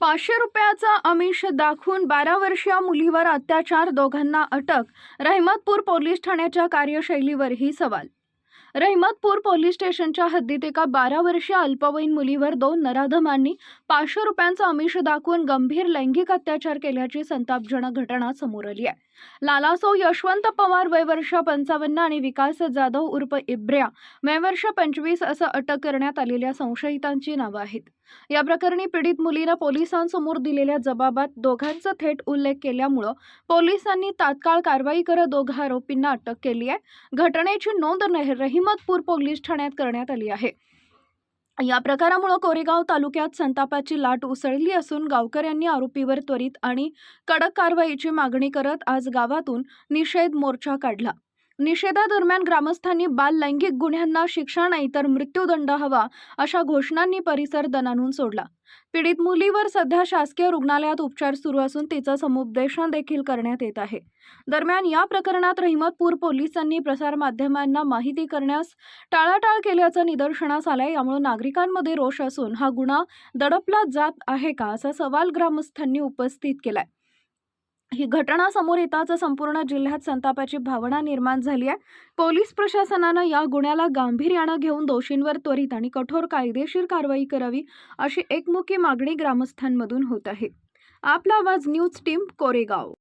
पाचशे रुपयाचा आमिष दाखवून बारा वर्षीय मुलीवर अत्याचार दोघांना अटक रहिमतपूर पोलीस ठाण्याच्या कार्यशैलीवरही सवाल रहिमतपूर पोलीस स्टेशनच्या हद्दीत एका बारा वर्षीय अल्पवयीन मुलीवर दोन नराधमांनी पाचशे रुपयांचं आमिष दाखवून गंभीर लैंगिक अत्याचार केल्याची संतापजनक घटना समोर आली आहे. लालासो यशवंत पवार वयवर्ष पंचावन्न आणि विकास जाधव उर्फ इब्र्या वयवर्ष पंचवीस असं अटक करण्यात आलेल्या संशयितांची नावं आहेत. या प्रकरणी पीडित मुलीनं पोलिसांसमोर दिलेल्या जबाबात दोघांचा थेट उल्लेख केल्यामुळं पोलिसांनी तात्काळ कारवाई करत दोघा आरोपींना अटक केली आहे. घटनेची नोंद न- अहिमदपूर पोलीस ठाण्यात करण्यात आली आहे. या प्रकारामुळे कोरेगाव तालुक्यात संतापाची लाट उसळली असून गावकऱ्यांनी आरोपीवर त्वरित आणि कडक कारवाईची मागणी करत आज गावातून निषेध मोर्चा काढला. निषेधादरम्यान ग्रामस्थांनी बाल लैंगिक गुन्ह्यांना शिक्षा नाही तर मृत्यूदंड हवा अशा घोषणांनी परिसर दणानून सोडला. पीडित मुलीवर सध्या शासकीय रुग्णालयात उपचार सुरू असून तिचं समुपदेशन देखील करण्यात येत आहे. दरम्यान या प्रकरणात रहिमतपूर पोलिसांनी प्रसारमाध्यमांना माहिती करण्यास टाळाटाळ केल्याचं निदर्शनास आलंय यामुळे नागरिकांमध्ये रोष असून हा गुन्हा दडपला जात आहे का असा सवाल ग्रामस्थांनी उपस्थित केलाय. ही घटना समोर येताच संपूर्ण जिल्ह्यात संतापाची भावना निर्माण झाली आहे. पोलीस प्रशासनानं या गुन्ह्याला गांभीर्यानं घेऊन दोषींवर त्वरित आणि कठोर कायदेशीर कारवाई करावी अशी एकमुखी मागणी ग्रामस्थांमधून होत आहे. आपला आवाज न्यूज टीम कोरेगाव.